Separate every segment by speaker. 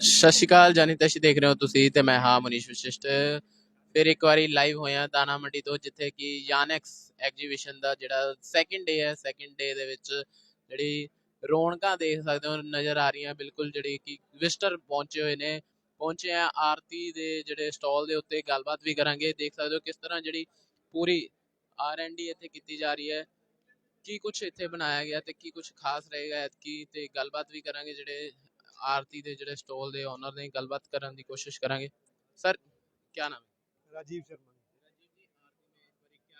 Speaker 1: ਸਤਿ ਸ਼੍ਰੀ ਅਕਾਲ, ਜਾਨੀ ਤਸ਼ੀ ਦੇਖ ਰਹੇ ਹੋ ਤੁਸੀਂ ਤੇ ਮੈਂ ਹਾਂ ਮਨੀਸ਼ ਵਿਸ਼ਿਸ਼ਟ। ਫਿਰ ਇੱਕ ਵਾਰੀ ਲਾਈਵ ਹੋਇਆ ਦਾਣਾ ਮੰਡੀ ਤੋਂ, ਜਿੱਥੇ ਕਿ ਯਾਨੈਕਸ ਐਗਜੀਬਿਸ਼ਨ ਦਾ ਜਿਹੜਾ ਸੈਕਿੰਡ ਡੇ ਹੈ ਸੈਕਿੰਡ ਡੇ ਦੇ ਵਿੱਚ ਜਿਹੜੀ ਰੌਣਕਾਂ ਦੇਖ ਸਕਦੇ ਹੋ, ਨਜ਼ਰ ਆ ਰਹੀਆਂ ਬਿਲਕੁਲ ਜਿਹੜੀ ਕਿ ਵਿਜ਼ਟਰ ਪਹੁੰਚੇ ਹੋਏ ਨੇ। ਪਹੁੰਚੇ ਆ ਆਰਤੀ ਦੇ ਜਿਹੜੇ ਸਟਾਲ ਦੇ ਉੱਤੇ, ਗੱਲਬਾਤ ਵੀ ਕਰਾਂਗੇ। ਦੇਖ ਸਕਦੇ ਹੋ ਕਿਸ ਤਰ੍ਹਾਂ ਜਿਹੜੀ ਪੂਰੀ ਆਰ ਐਂਡ ਡੀ ਇੱਥੇ ਕੀਤੀ ਜਾ ਰਹੀ ਹੈ। ਕੀ ਕੁਝ ਇੱਥੇ ਬਣਾਇਆ ਗਿਆ ਤੇ ਕੀ ਕੁਝ ਖਾਸ ਰਹੇਗਾ ਐਤਕੀ ਤੇ ਗੱਲਬਾਤ ਵੀ ਕਰਾਂਗੇ ਜਿਹੜੇ ਆਰਤੀ ਦੇ ਜਿਹੜੇ ਸਟਾਲ ਦੇ ਓਨਰ ਨੇ ਗੱਲਬਾਤ ਕਰਨ ਦੀ ਕੋਸ਼ਿਸ਼ ਕਰਾਂਗੇ ਸਰ ਕੀ ਨਾਮ ਹੈ
Speaker 2: राजीव शर्मा
Speaker 1: राजीव जी आरती में एक बारी क्या कुछ खास लेके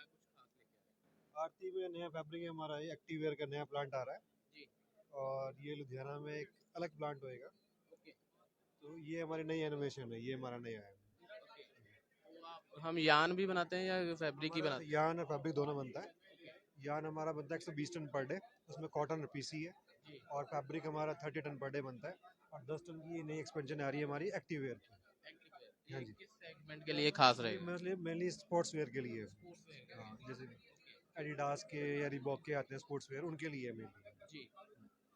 Speaker 1: आए
Speaker 2: आरती में नया फैब्रिक है हमारा एक्टिव वेयर का नया प्लांट आ रहा है
Speaker 1: जी।
Speaker 2: और ये लुधियाना में एक अलग प्लांट होएगा
Speaker 1: ओके
Speaker 2: तो ये हमारी नई एनिमेशन है ये हमारा नया है
Speaker 1: तो आप हम यान भी बनाते हैं या फैब्रिक ही
Speaker 2: हमारा
Speaker 1: बनाते
Speaker 2: यान और फैब्रिक दोनों बनता है यान हमारा बनता है एक सौ बीस टन पर डे उसमें कॉटन और पीसी है
Speaker 1: जी।
Speaker 2: और फैब्रिक हमारा थर्टी टन पर डे बनता है और दस टन की नई एक्सपेंशन आ रही है हमारी एक्टिव वेयर की।
Speaker 1: हाँ
Speaker 2: जी।
Speaker 1: सेगमेंट के लिए खास रहेगा
Speaker 2: मेनली मेनली स्पोर्ट्स वेयर के लिए। हाँ जैसे एडिडास के या रिबॉक के आते हैं स्पोर्ट्स वेयर उनके लिए मेनली
Speaker 1: जी।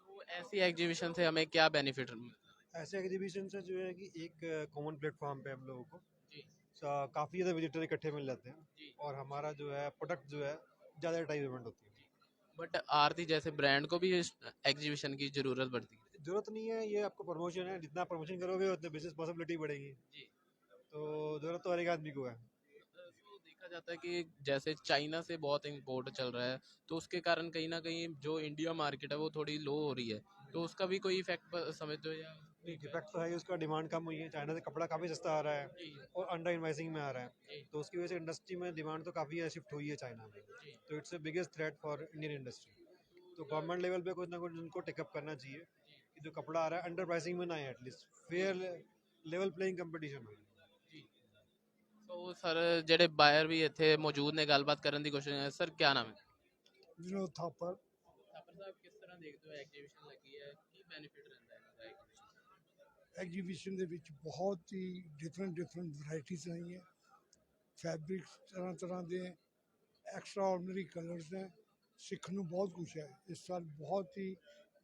Speaker 1: तो ऐसी एग्जीबिशन से हमें क्या बेनिफिट
Speaker 2: ऐसे एग्जीबिशन से जो है कि एक कॉमन प्लेटफॉर्म पे हम लोगों को काफ़ी ज़्यादा विजिटर इकट्ठे मिल जाते हैं। और हमारा जो है प्रोडक्ट जो है ज़्यादा एडवर्टाइजमेंट होती है।
Speaker 1: बट आरती जैसे ब्रांड को भी एग्जीबिशन की ज़रूरत पड़ती है।
Speaker 2: ज़रूरत नहीं है ये आपको प्रमोशन है जितना प्रमोशन करोगे उतने बिज़नेस पॉसिबिलिटी बढ़ेगी।
Speaker 1: जी।
Speaker 2: तो ज़रूरत तो हर एक आदमी को है।
Speaker 1: देखा जाता है कि जैसे चाइना से बहुत इंपोर्ट चल रहा है तो उसके कारण कहीं ना कहीं जो इंडिया मार्केट है वो थोड़ी लो हो रही है। तो उसका भी कोई इफ़ेक्ट समझ दो या
Speaker 2: नहीं इफेक्ट तो है ही, उसका डिमांड कम हुई है चाइना से कपड़ा काफ़ी सस्ता आ रहा है
Speaker 1: जी,
Speaker 2: और अंडर इन्वाइसिंग में आ रहा
Speaker 1: जी।
Speaker 2: है तो उसकी वजह से इंडस्ट्री में डिमांड तो काफ़ी शिफ्ट हुई है चाइना में
Speaker 1: जी।
Speaker 2: तो it's biggest threat for Indian industry तो गवर्नमेंट लेवल पे कुछ ना कुछ उनको टेकअप करना चाहिए कि जो कपड़ा आ रहा है अंडर प्राइसिंग में ना है at least fair level playing competition हो
Speaker 1: ਸੋ ਸਰ ਜਿਹੜੇ ਬਾਇਰ ਵੀ ਇੱਥੇ ਮੌਜੂਦ ਨੇ ਗੱਲਬਾਤ ਕਰਨ ਦੀ ਕੋਸ਼ਿਸ਼ ਹੈ ਸਰ ਕੀ ਨਾਮ ਹੈ
Speaker 2: विनोद थापर
Speaker 1: ਥਾਪਰ ਸਾਹਿਬ ਕਿਸ ਤਰ੍ਹਾਂ ਦੇਖਦੇ ਹੋ ਐਗਜੀਬਿਸ਼ਨ ਲੱਗੀ ਹੈ ਕੀ ਬੈਨੀਫਿਟ ਰਹਿੰਦਾ ਹੈ ਇਹਦਾ
Speaker 3: ਐਗਜੀਬਿਸ਼ਨ ਦੇ ਵਿੱਚ ਬਹੁਤ ਹੀ ਡਿਫਰੈਂਟ ਡਿਫਰੈਂਟ ਵੈਰਾਈਟੀਆਂ ਆਈਆਂ। ਫੈਬਰਿਕਸ ਤਰ੍ਹਾਂ ਤਰ੍ਹਾਂ ਦੇ ਐਕਸਟਰਾ ਆਰਡੀਨਰੀ ਕਲਰਸ ਨੇ। ਸਿੱਖਣ ਨੂੰ ਬਹੁਤ ਕੁਝ ਹੈ। ਇਸ ਸਾਲ ਬਹੁਤ ਹੀ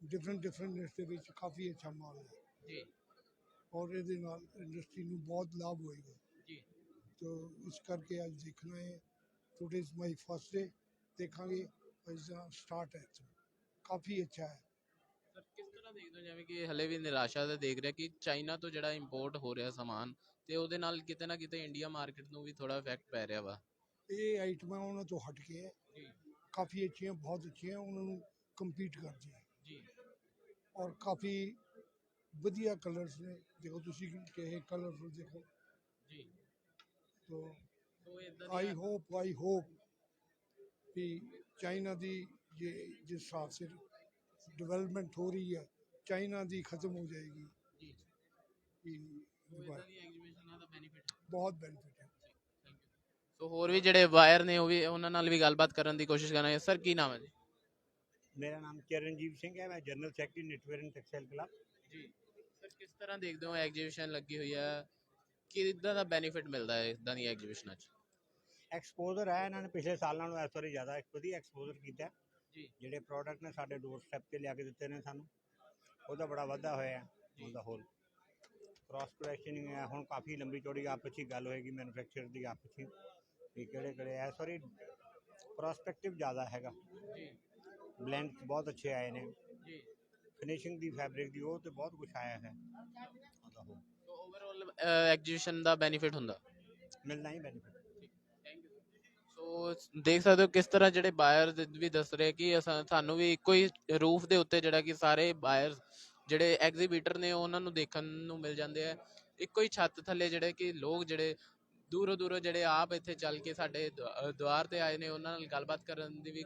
Speaker 3: ਡਿਫਰੈਂਟ ਡਿਫਰੈਂਟ ਇਸ ਦੇ ਵਿੱਚ ਕਾਫੀ ਅੱਛਾ ਮਾਲ ਹੈ।
Speaker 1: ਜੀ।
Speaker 3: ਔਰ ਇਹਦੇ ਨਾਲ ਇੰਡਸਟਰੀ ਨੂੰ ਬਹੁਤ ਲਾਭ ਹੋਏਗਾ।
Speaker 1: ਜੀ।
Speaker 3: ਤੋ ਇਸ ਕਰਕੇ ਅੱਜ ਦੇਖਣਾ ਹੈ। Today is my first day ਦੇਖਾਂਗੇ। ਅੱਜ ਦਾ ਸਟਾਰਟ ਹੈ। ਕਾਫੀ ਅੱਛਾ ਹੈ।
Speaker 1: ਕਿਸ ਤਰ੍ਹਾਂ ਦੇਖਦੇ ਹੋ? ਜਿਵੇਂ ਕਿ ਹਲੇ ਵੀ ਨਿਰਾਸ਼ਾ ਤੇ ਦੇਖ ਰਿਹਾ ਕਿ ਚਾਈਨਾ ਤੋਂ ਜਿਹੜਾ ਇੰਪੋਰਟ ਹੋ ਰਿਹਾ ਸਮਾਨ ਤੇ ਉਹਦੇ ਨਾਲ ਕਿਤੇ ਨਾ ਕਿਤੇ ਇੰਡੀਆ ਮਾਰਕੀਟ ਨੂੰ ਵੀ ਥੋੜਾ ਇਫੈਕਟ ਪੈ ਰਿਹਾ ਵਾ।
Speaker 3: ਇਹ ਆਈਟਮਾਂ ਉਹਨਾਂ ਤੋਂ ਹਟ ਕੇ
Speaker 1: ਜੀ।
Speaker 3: ਕਾਫੀ ਅੱਛੀਆਂ ਬਹੁਤ ਅੱਛੀਆਂ ਉਹਨਾਂ ਨੂੰ ਕੰਪੀਟ ਕਰਦੀਆਂ
Speaker 1: ਜੀ।
Speaker 3: ਔਰ ਕਾਫੀ ਵਧੀਆ ਕਲਰਸ ਨੇ। ਦੇਖੋ ਤੁਸੀਂ ਕਹੇ ਕਲਰਫੁਲ ਦੇਖੋ।
Speaker 1: ਜੀ।
Speaker 3: ਤੋ
Speaker 1: ਸੋ ਇਦਾਂ
Speaker 3: ਆਈ ਹੋਪ ਆਈ ਹੋਪ ਕਿ ਚਾਈਨਾ ਦੀ ਜੇ ਜਿਸ ਹਿਸਾਬ से डेवलपमेंट हो रही है चाइना ਦੀ ਖਤਮ ਹੋ ਜਾਏਗੀ
Speaker 1: ਜੀ
Speaker 3: ਕਿ
Speaker 1: ਸੋ ਇਦਾਂ ਦੀ ਐਗਜੀਬਿਸ਼ਨਾਂ ਦਾ ਬੈਨੀਫਿਟ
Speaker 3: ਬਹੁਤ ਬੈਨੀਫਿਟ ਹੈ
Speaker 1: ਸੋ ਹੋਰ ਵੀ ਜਿਹੜੇ ਵਾਇਰ ਨੇ ਉਹ ਵੀ ਉਹਨਾਂ ਨਾਲ ਵੀ ਗੱਲਬਾਤ ਕਰਨ ਦੀ ਕੋਸ਼ਿਸ਼ ਕਰਾਂਗੇ ਸਰ ਕੀ ਨਾਮ ਹੈ ਜੀ
Speaker 4: ਮੇਰਾ ਨਾਮ ਚਰਨਜੀਤ ਸਿੰਘ ਹੈ ਮੈਂ general secretary knitwear and textile club
Speaker 1: ਜੀ ਸਰ ਕਿਸ ਤਰ੍ਹਾਂ ਦੇਖਦੇ ਹੋ ਐਗਜੀਬਿਸ਼ਨ ਲੱਗੀ ਹੋਈ ਹੈ ਕਿਦਾਂ ਦਾ ਬੈਨੀਫਿਟ ਮਿਲਦਾ ਹੈ ਇਦਾਂ ਦੀ ਐਗਜੀਬਿਸ਼ਨਾਂ 'ਚ
Speaker 4: ਐਕਸਪੋਜ਼ਰ ਹੈ ਇਹਨਾਂ ਨੇ ਪਿਛਲੇ ਸਾਲ ਨਾਲੋਂ ਇਸ ਵਾਰੀ ਜ਼ਿਆਦਾ ਇੱਕ ਵਧੀਆ ਐਕਸਪੋਜ਼ਰ ਕੀਤਾ ਹੈ।
Speaker 1: ਜੀ।
Speaker 4: ਜਿਹੜੇ ਪ੍ਰੋਡਕਟ ਨੇ ਸਾਡੇ ਡੋਰ ਸਟੈਪ ਤੇ ਲਿਆ ਕੇ ਦਿੱਤੇ ਨੇ ਸਾਨੂੰ ਉਹਦਾ ਬੜਾ ਵਾਧਾ ਹੋਇਆ ਉਹਦਾ ਹੋਲ ਕ੍ਰਾਸ ਕੁਐਸਚਨਿੰਗ ਹੈ ਹੁਣ ਕਾਫੀ ਲੰਬੀ ਚੌੜੀ ਆਪਸ ਵਿੱਚ ਗੱਲ ਹੋਏਗੀ ਮੈਨੂਫੈਕਚਰ ਦੀ ਆਪਸ ਵਿੱਚ ਵੀ ਕਿਹੜੇ ਕਿਹੜੇ ਇਸ ਵਾਰੀ ਪ੍ਰੋਸਪੈਕਟਿਵ ਜ਼ਿਆਦਾ ਹੈਗਾ।
Speaker 1: ਜੀ।
Speaker 4: ਬਲੈਂਡ ਬਹੁਤ ਅੱਛੇ ਆਏ ਨੇ।
Speaker 1: ਜੀ।
Speaker 4: ਫਿਨਿਸ਼ਿੰਗ ਦੀ ਫੈਬਰਿਕ ਦੀ ਉਹ ਤੇ ਬਹੁਤ ਕੁਝ ਆਇਆ ਹੈ। ਉਹਦਾ
Speaker 1: ਸੋ ਓਵਰਆਲ ਐਗਜੀਬਿਸ਼ਨ ਦਾ ਬੈਨੀਫਿਟ ਹੁੰਦਾ?
Speaker 4: ਮਿਲਣਾ ਹੀ ਬੈਨੀਫਿਟ
Speaker 1: ਸੋ ਦੇਖ ਸਕਦੇ ਹੋ ਕਿਸ ਤਰ੍ਹਾਂ ਜਿਹੜੇ ਬਾਇਰ ਵੀ ਦੱਸ ਰਹੇ ਕਿ ਅਸਾਂ- ਸਾਨੂੰ ਵੀ ਇੱਕੋ ਹੀ ਰੂਫ ਦੇ ਉੱਤੇ ਜਿਹੜਾ ਕਿ ਸਾਰੇ ਬਾਇਰ ਜਿਹੜੇ ਐਗਜ਼ੀਬਿਟਰ ਨੇ ਉਹਨਾਂ ਨੂੰ ਦੇਖਣ ਨੂੰ ਮਿਲ ਜਾਂਦੇ ਆ। ਇੱਕੋ ਹੀ ਛੱਤ ਥੱਲੇ ਜਿਹੜੇ ਕਿ ਲੋਕ ਜਿਹੜੇ ਦੂਰੋਂ ਦੂਰੋਂ ਜਿਹੜੇ ਆਪ ਇੱਥੇ ਚੱਲ ਕੇ ਸਾਡੇ ਦੁਆ- ਦੁਆਰ ਤੇ ਆਏ ਨੇ, ਉਹਨਾਂ ਨਾਲ ਗੱਲਬਾਤ ਕਰਨ ਦੀ ਵੀ